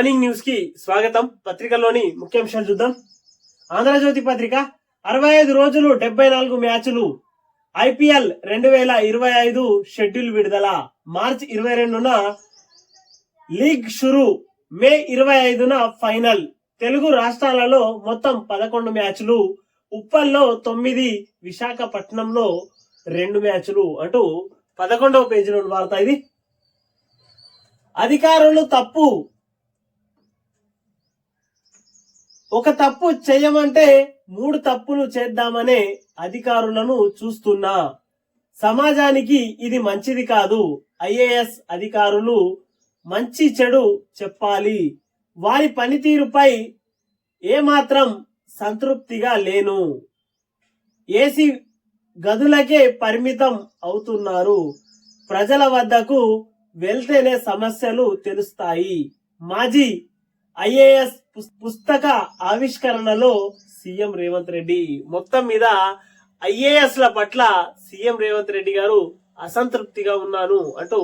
Morning న్యూస్కి స్వాగతం. పత్రికలోని ముఖ్యాంశాలు చూద్దాం. ఆంధ్రజ్యోతి పత్రిక అరవై ఐదు రోజులు డెబ్బై నాలుగు మ్యాచ్లు. ఐపీఎల్ రెండు వేల ఇరవై ఐదు షెడ్యూల్ విడుదల. మార్చి ఇరవై రెండున లీగ్ షురు. మే ఇరవై ఐదున ఫైనల్. తెలుగు రాష్ట్రాలలో మొత్తం పదకొండు మ్యాచ్లు. ఉప్పల్లో తొమ్మిది విశాఖపట్నంలో రెండు మ్యాచ్లు. అంటూ పదకొండవ పేజీలో వార్త ఇది. అధికారులు తప్పు. ఒక తప్పు చేయమంటే మూడు తప్పులు చేద్దామనే అధికారులను చూస్తున్నా. సమాజానికి ఇది మంచిది కాదు. ఐఏఎస్ అధికారులు మంచి చెడు చెప్పాలి. వారి పనితీరుపై ఏమాత్రం సంతృప్తిగా లేను. ఏసీ గదులకే పరిమితం అవుతున్నారు. ప్రజల వద్దకు వెళ్తేనే సమస్యలు తెలుస్తాయి. మాజీ ఐఏఎస్ పుస్- పుస్తక ఆవిష్కరణలో సీఎం రేవంత్ రెడ్డి. మొత్తం మీద ఐఏఎస్ ల పట్ల సీఎం రేవంత్ రెడ్డి గారు అసంతృప్తిగా ఉన్నాను అంటూ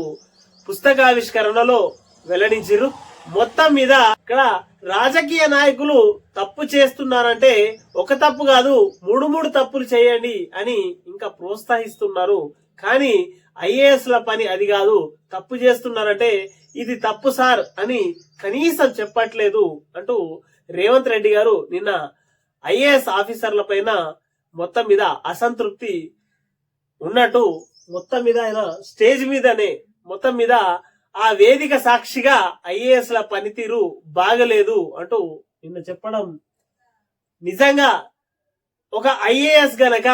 పుస్తకావిష్కరణలో వెల్లడించారు మొత్తం మీద ఇక్కడ రాజకీయ నాయకులు తప్పు చేస్తున్నారంటే ఒక తప్పు కాదు మూడు మూడు తప్పులు చేయండి అని ఇంకా ప్రోత్సహిస్తున్నారు. కానీ ఐఏఎస్ ల పని అది కాదు. తప్పు చేస్తున్నారంటే ఇది తప్పు సార్ అని కనీసం చెప్పట్లేదు అంటూ రేవంత్ రెడ్డి గారు నిన్న ఐఏఎస్ ఆఫీసర్ల పైన మొత్తం మీద అసంతృప్తి ఉన్నట్టు మొత్తం మీద ఆయన స్టేజ్ మీదనే మొత్తం మీద ఆ వేదిక సాక్షిగా ఐఏఎస్ ల పనితీరు బాగలేదు అంటూ నిన్న చెప్పడం నిజంగా ఒక ఐఏఎస్ గనక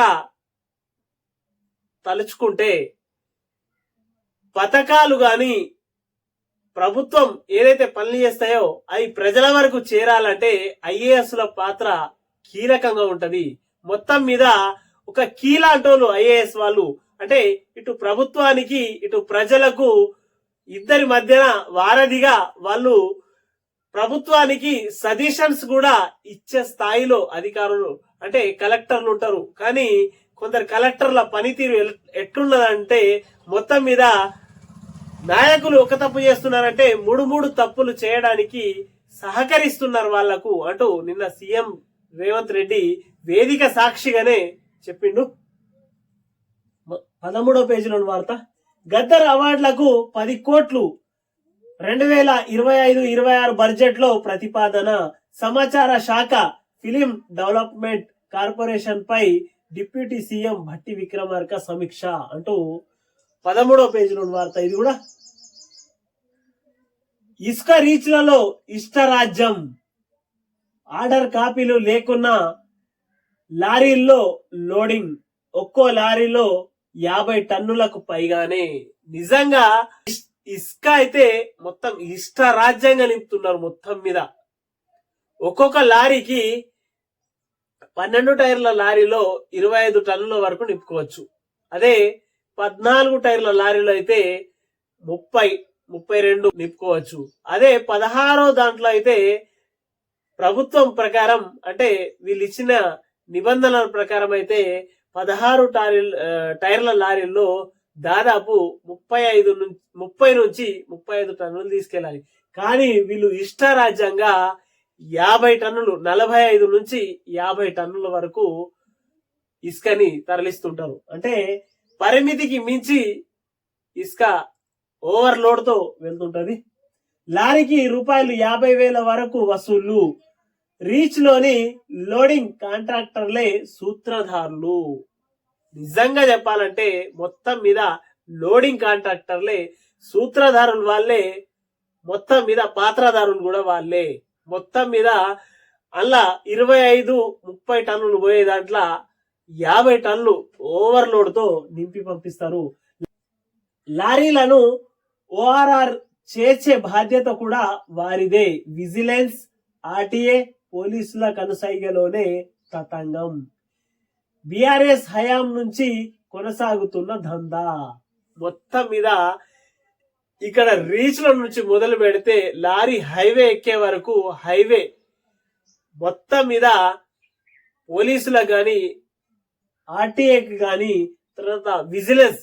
తలుచుకుంటే పథకాలు గాని ప్రభుత్వం ఏదైతే పనులు చేస్తాయో అవి ప్రజల వరకు చేరాలంటే ఐఏఎస్ ల పాత్ర కీలకంగా ఉంటది. మొత్తం మీద ఒక కీలాంటోలు ఐఏఎస్ వాళ్ళు. అంటే ఇటు ప్రభుత్వానికి ఇటు ప్రజలకు ఇద్దరి మధ్యన వారధిగా వాళ్ళు ప్రభుత్వానికి సజెషన్స్ కూడా ఇచ్చే స్థాయిలో అధికారులు అంటే కలెక్టర్లు ఉంటారు. కానీ కొందరు కలెక్టర్ల పనితీరు ఎట్లున్నదంటే మొత్తం మీద నాయకులు ఒక తప్పు చేస్తున్నారంటే మూడు మూడు తప్పులు చేయడానికి సహకరిస్తున్నారు వాళ్ళకు అంటూ నిన్న సీఎం రేవంత్ రెడ్డి వేదిక సాక్షిగానే చెప్పిండు. పదమూడో పేజీలోని వార్త. గద్దర్ అవార్డులకు పది కోట్లు రెండు వేల ఇరవై ఐదు ఇరవై ఆరు బడ్జెట్లో ప్రతిపాదన. సమాచార శాఖ ఫిలిం డెవలప్మెంట్ కార్పొరేషన్ పై డిప్యూటీ సీఎం భట్టి విక్రమార్క సమీక్ష అంటూ పదమూడో పేజీలోని వార్త ఇది కూడా. ఇసుక రీచ్లలో ఇష్టరాజ్యం. ఆర్డర్ కాపీలు లేకున్నా లారీల్లో లోడింగ్. ఒక్కో లారీలో యాభై టన్నులకు పైగానే. నిజంగా ఇసుక అయితే మొత్తం ఇష్ట రాజ్యంగా నింపుతున్నారు మొత్తం మీద. ఒక్కొక్క లారీకి పన్నెండు టైర్ల లారీలో ఇరవై ఐదు టన్నుల వరకు నింపుకోవచ్చు. అదే పద్నాలుగు టైర్ల లారీలు అయితే ముప్పై ముప్పై రెండు నింపుకోవచ్చు అదే పదహారో దాంట్లో అయితే ప్రభుత్వం ప్రకారం అంటే వీళ్ళు ఇచ్చిన నిబంధనల ప్రకారం అయితే పదహారు టారీల్ టైర్ల లారీల్లో దాదాపు ముప్పై ఐదు నుంచి ముప్పై నుంచి ముప్పై ఐదు టన్నులు తీసుకెళ్ళాలి. కానీ వీళ్ళు ఇష్టరాజ్యంగా యాభై టన్నులు నలభై ఐదు నుంచి యాభై టన్నుల వరకు ఇసుకని తరలిస్తుంటారు. అంటే పరిమితికి మించి ఇసుక ఓవర్లోడ్తో వెళ్తుంటుంది. వెళ్తుంటది లారీకి రూపాయలు యాభై వేల వరకు వసూళ్ళు రీచ్లోని లోడింగ్ కాంట్రాక్టర్లే సూత్రధారులు. నిజంగా చెప్పాలంటే మొత్తం మీద లోడింగ్ కాంట్రాక్టర్లే సూత్రధారులు వాళ్ళే. మొత్తం మీద పాత్రధారులు కూడా వాళ్ళే. మొత్తం మీద అలా ఇరవై ఐదు ముప్పై టన్నులు పోయే దాంట్లో యాభై టన్నులు ఓవర్లోడ్తో నింపి పంపిస్తారు. లారీలను ఓఆర్ఆర్ చేర్చే బాధ్యత కూడా వారిదే. విజిలెన్స్ ఆర్టీఏ పోలీసుల కనుసైగలోనే తతంగం బిఆర్ఎస్ హయాం నుంచి కొనసాగుతున్న దందా మొత్తం మీద ఇక్కడ రీచ్ల నుంచి మొదలు పెడితే లారీ హైవే ఎక్కే వరకు హైవే మొత్తం మీద పోలీసులకు కానీ ఆర్టీఏకి గాని తర్వాత విజిలెన్స్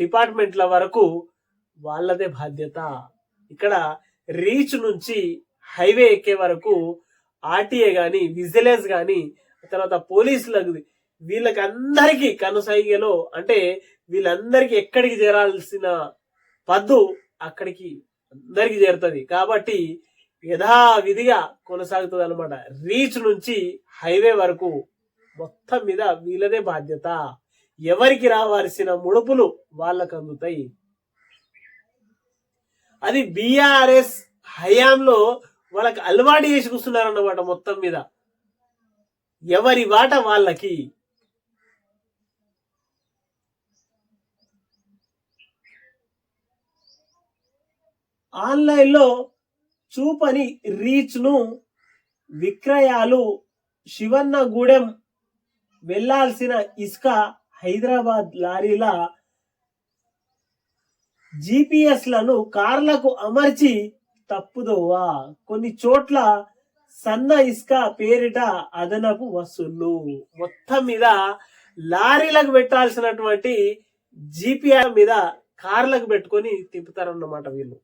డిపార్ట్మెంట్ల వరకు వాళ్ళదే బాధ్యత. ఇక్కడ రీచ్ నుంచి హైవే ఎక్కే వరకు ఆర్టీఏ గాని విజిలెన్స్ గాని తర్వాత పోలీసులకు వీళ్ళకి అందరికీ కనుసైగలో అంటే వీళ్ళందరికీ ఎక్కడికి చేరాల్సిన పద్దు అక్కడికి అందరికి చేరుతుంది. కాబట్టి యథావిధిగా కొనసాగుతుంది అనమాట రీచ్ నుంచి హైవే వరకు మొత్తం మీద వీళ్ళదే బాధ్యత. ఎవరికి రావాల్సిన ముడుపులు వాళ్ళకు అందుతాయి. అది బీఆర్ఎస్ హయాంలో వాళ్ళకి అలవాటు చేసుకొస్తున్నారన్నమాట మొత్తం మీద. ఎవరి వాట వాళ్ళకి. ఆన్లైన్లో చూపని రీచ్ను విక్రయాలు శివన్న గూడెం వెళ్ళాల్సిన ఇసుక హైదరాబాద్ లారీల జిపిఎస్లను కార్లకు అమర్చి తప్పుదోవా. కొన్ని చోట్ల సన్న ఇసుక పేరిట అదనపు వసూళ్ళు మొత్తం మీద లారీలకు పెట్టాల్సినటువంటి జిపిఆర్ మీద కార్లకు పెట్టుకొని తిప్పుతారన్నమాట వీళ్ళు.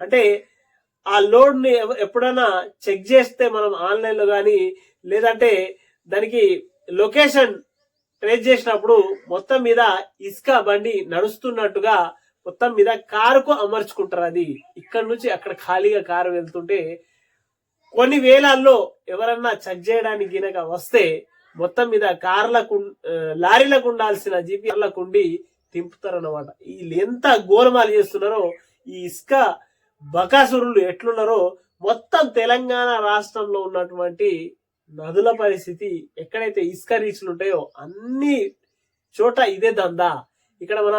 అంటే ఆ లోడ్ని ఎప్పుడైనా చెక్ చేస్తే మనం ఆన్లైన్లో కానీ లేదంటే దానికి లొకేషన్ ట్రేస్ చేసినప్పుడు మొత్తం మీద ఇసుక బండి నడుస్తున్నట్టుగా మొత్తం మీద కారుకు అమర్చుకుంటారు అది. ఇక్కడ నుంచి అక్కడ ఖాళీగా కారు వెళ్తుంటే కొన్ని వేలాల్లో ఎవరన్నా చెక్ చేయడానికి గినక వస్తే మొత్తం మీద కార్లకు లారీలకు ఉండాల్సిన జీపీఆర్లకు ఉండి తింపుతారన్నమాట. వీళ్ళు ఎంత గోలమాలు చేస్తున్నారో ఈ ఇసుక బకాసురులు ఎట్లున్నారో మొత్తం తెలంగాణ రాష్ట్రంలో ఉన్నటువంటి నదుల పరిస్థితి ఎక్కడైతే ఇసుక రీచ్లు ఉంటాయో అన్ని చోట ఇదే దందా. ఇక్కడ మన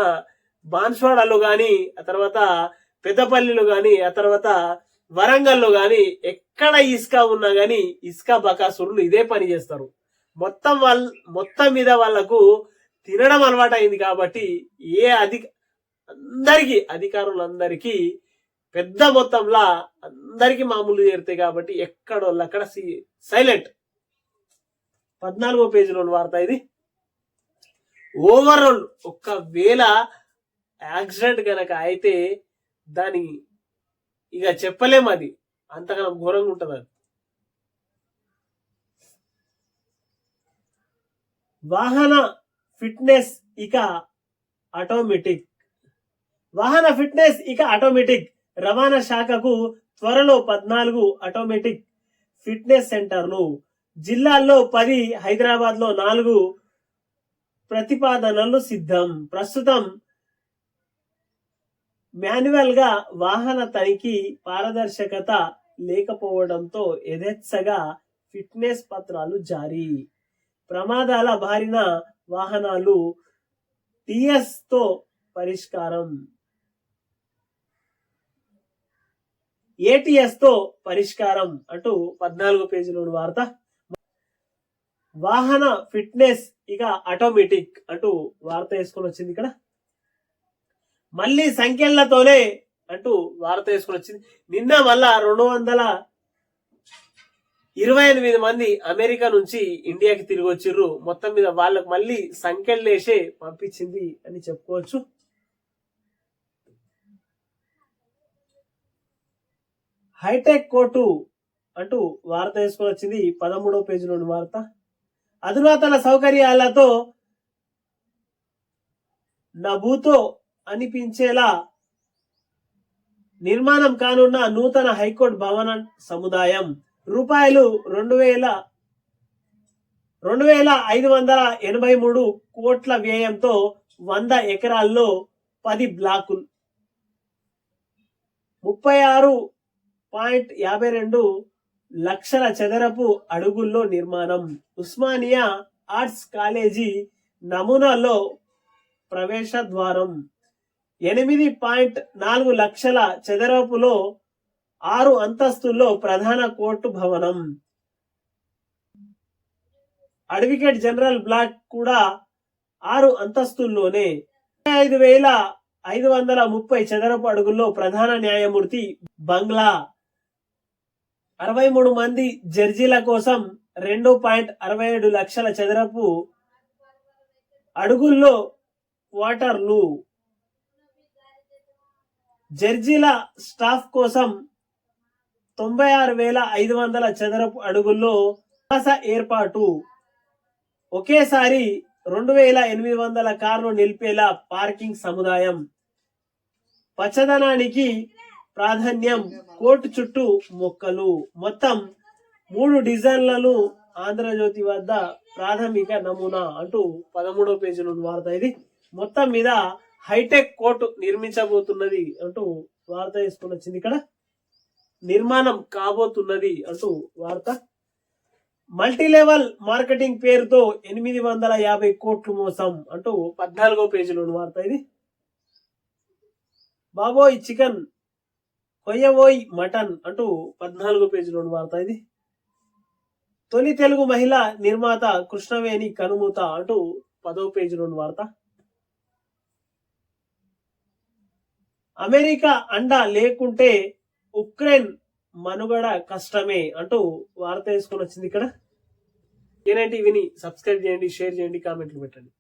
బాన్స్వాడలో గాని ఆ తర్వాత పెద్దపల్లిలో గాని ఆ తర్వాత వరంగల్లో గాని ఎక్కడ ఇసుక ఉన్నా గాని ఇసుక బకాసురులు ఇదే పని చేస్తారు. మొత్తం వాళ్ళ మొత్తం మీద వాళ్ళకు తినడం అలవాటు అయింది కాబట్టి ఏ అధిక అందరికీ అధికారులందరికీ పెద్ద మొత్తంలో అందరికీ మామూలు చేరుతాయి కాబట్టి ఎక్కడో అక్కడ సైలెంట్. పద్నాలుగో పేజీలో వార్త ఇది. ఓవరాల్ ఒక్కవేళ యాక్సిడెంట్ కనుక అయితే దాని ఇక చెప్పలేం అది. అంతగానం ఘోరంగా ఉంటుంది అది. వాహన ఫిట్నెస్ ఇక ఆటోమేటిక్. వాహన ఫిట్నెస్ ఇక ఆటోమేటిక్. రవాణా శాఖకు త్వరలో పద్నాలుగు ఆటోమేటిక్ ఫిట్నెస్ సెంటర్లు జిల్లాల్లో పది హైదరాబాద్లో నాలుగు ప్రతిపాదనలు సిద్ధం. ప్రస్తుతం మాన్యువల్గా వాహన తనిఖీ పారదర్శకత లేకపోవడంతో యథేచ్ఛగా ఫిట్నెస్ పత్రాలు జారీ. ప్రమాదాల బారిన వాహనాలు టిఎస్తో పరిష్కారం. ఏటీఎస్తో పరిష్కారం అంటూ పద్నాలుగు పేజీలోని వార్త. వాహన ఫిట్నెస్ ఇక ఆటోమేటిక్ అంటూ వార్త వేసుకొని వచ్చింది ఇక్కడ. మళ్ళీ సంఖ్యలతోనే అంటూ వార్త వేసుకొని వచ్చింది. నిన్న మళ్ళా రెండు వందల ఇరవై ఎనిమిది మంది అమెరికా నుంచి ఇండియాకి తిరిగి వచ్చిర్రు. మొత్తం మీద వాళ్ళకు మళ్ళీ సంఖ్యలు వేసే పంపించింది అని చెప్పుకోవచ్చు. హైటెక్ కోర్టు అంటూ వార్త వేసుకొని వచ్చింది పదమూడవ పేజీలోని వార్త. అధునాతన సౌకర్యాలతో నభూతో అనిపించేలా నిర్మాణం కానున్న నూతన హైకోర్టు భవన సముదాయం. రూపాయలు రెండు వేల రెండు వేల ఐదు వందల ఎనభై మూడు కోట్ల వ్యయంతో వంద ఎకరాల్లో పది బ్లాకులు. ముప్పై ఆరు పాయింట్ యాభై రెండు లక్షల చదరపు అడుగుల్లో నిర్మాణం. ఉస్మానియా ఆర్ట్స్ కాలేజీ నమూనాలో ప్రవేశ ద్వారం. ఎనిమిది పాయింట్ నాలుగు లక్షల చదరపులో ఆరు అంతస్తుల్లో ప్రధాన కోర్టు భవనం. అడ్వకేట్ జనరల్ బ్లాక్ కూడా ఆరు అంతస్తుల్లోనే. ఐదు వేల ఐదు వందల ముప్పై చదరపు అడుగుల్లో ప్రధాన న్యాయమూర్తి బంగ్లా. అరవై మూడు మంది జడ్జీల కోసం రెండు పాయింట్ అరవై ఏడు లక్షల చదరపు అడుగుల్లో వాటర్లు జడ్జీల స్టాఫ్ కోసం తొంభై ఆరు వేల ఐదు వందల చదరపు అడుగుల్లో నివాస ఏర్పాటు. ఒకేసారి రెండు వేల ఎనిమిది వందల కార్లు నిలిపేలా పార్కింగ్ సముదాయం. పచ్చదనానికి ప్రాధాన్యం కోర్టు చుట్టూ మొక్కలు. మొత్తం మూడు డిజైన్లను ఆంధ్రజ్యోతి వద్ద ప్రాథమిక నమూనా అంటూ పదమూడో పేజీలో నుండి వార్త ఇది. మొత్తం మీద హైటెక్ కోర్టు నిర్మించబోతున్నది అంటూ వార్త వేసుకుని వచ్చింది ఇక్కడ. నిర్మాణం కాబోతున్నది అంటూ వార్త. మల్టీ లెవెల్ మార్కెటింగ్ పేరుతో ఎనిమిది వందల యాభై కోట్లు మోసం అంటూ పద్నాలుగో పేజీలో వార్త ఇది. బాబోయ్ చికెన్ కొయ్యవోయ్ మటన్ అంటూ పద్నాలుగో పేజీలో వార్త ఇది. తొలి తెలుగు మహిళ నిర్మాత కృష్ణవేణి కనుమూత అంటూ పదో పేజీలో వార్త. అమెరికా అండ లేకుంటే ఉక్రెయిన్ మనుగడ కష్టమే అంటూ వార్త వేసుకొని వచ్చింది ఇక్కడ. ఏనంటే విని సబ్స్క్రైబ్ చేయండి షేర్ చేయండి కామెంట్లు పెట్టండి.